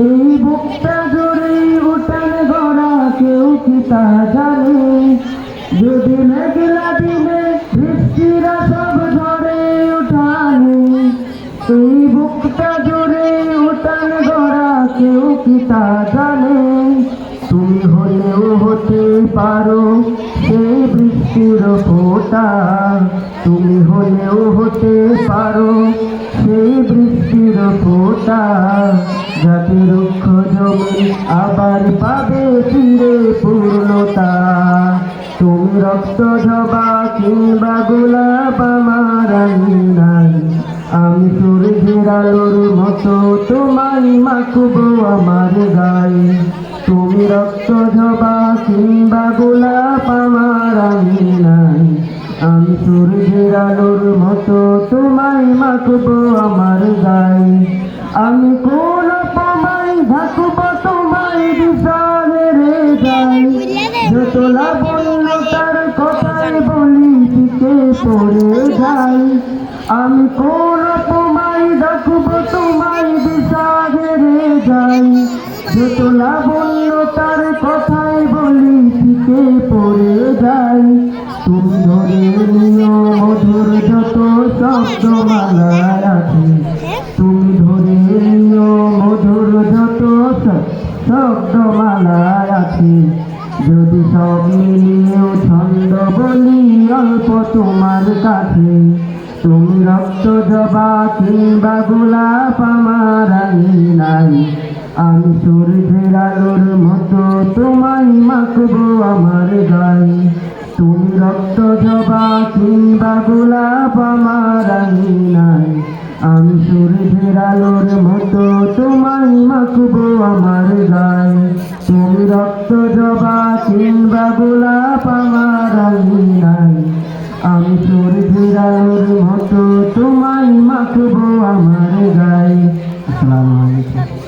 এই বুকটা জুড়ে উঠান গড়া, কেউ কি তা জানে? যদি মেঘলা দিনে বৃষ্টিরা সব ঝরে উঠানে, এই বুকটা জুড়ে উঠান গড়া, কেউ কি তা জানে? তুমি হলেও হতে পারো সেই বৃষ্টির ফোঁটা। তুমি হলেও হতে পারো সেই বৃষ্টির ফোঁটা। যাতে রুক্ষ জমি আবার পাবে ফিরে পূর্ণতা, তুমি রক্ত জবা কিংবা গোলাপ আমার নাই আমি সূর্যের আলোর মতো তোমায় মাখবো আমার গায়ে। তুমি রক্ত জবা কিংবা গোলাপ আমার নাই আমি সূর্যের আলোর মতো তোমায় মাখবো আমার গায়ে। আমি কোন যত লাবণ্য তার কথায় বলি টিকে পড়ে যাই। আমি কোন তোমায় ডাকবো, তোমায় রে যাই। যত লাবণ্য তার কথায় বলি টিকে পড়ে যাই। তুমি ধরে মধুর যত শব্দ মালায় আছে তুমি ধরে নিও মধুর যত শব্দ মালায় আছে যদি সব মিলিয়েও ছন্দ বলি অল্প তোমার কাছে, তুমি রক্ত জবা কিংবা গোলাপ আমার নাই আমি সূর্যের আলোর মতো তোমায় মাখবো আমার গায়ে। তুমি রক্ত জবা কিংবা গোলাপ আমার নাই আমি সূর্যের আলোর মতো জবা চিনবা গোলাপ আমার নাই আমি তোর বিড়ালোর মতো তোমায় মাখবো আমার গায়ে। আসসালামু আলাইকুম।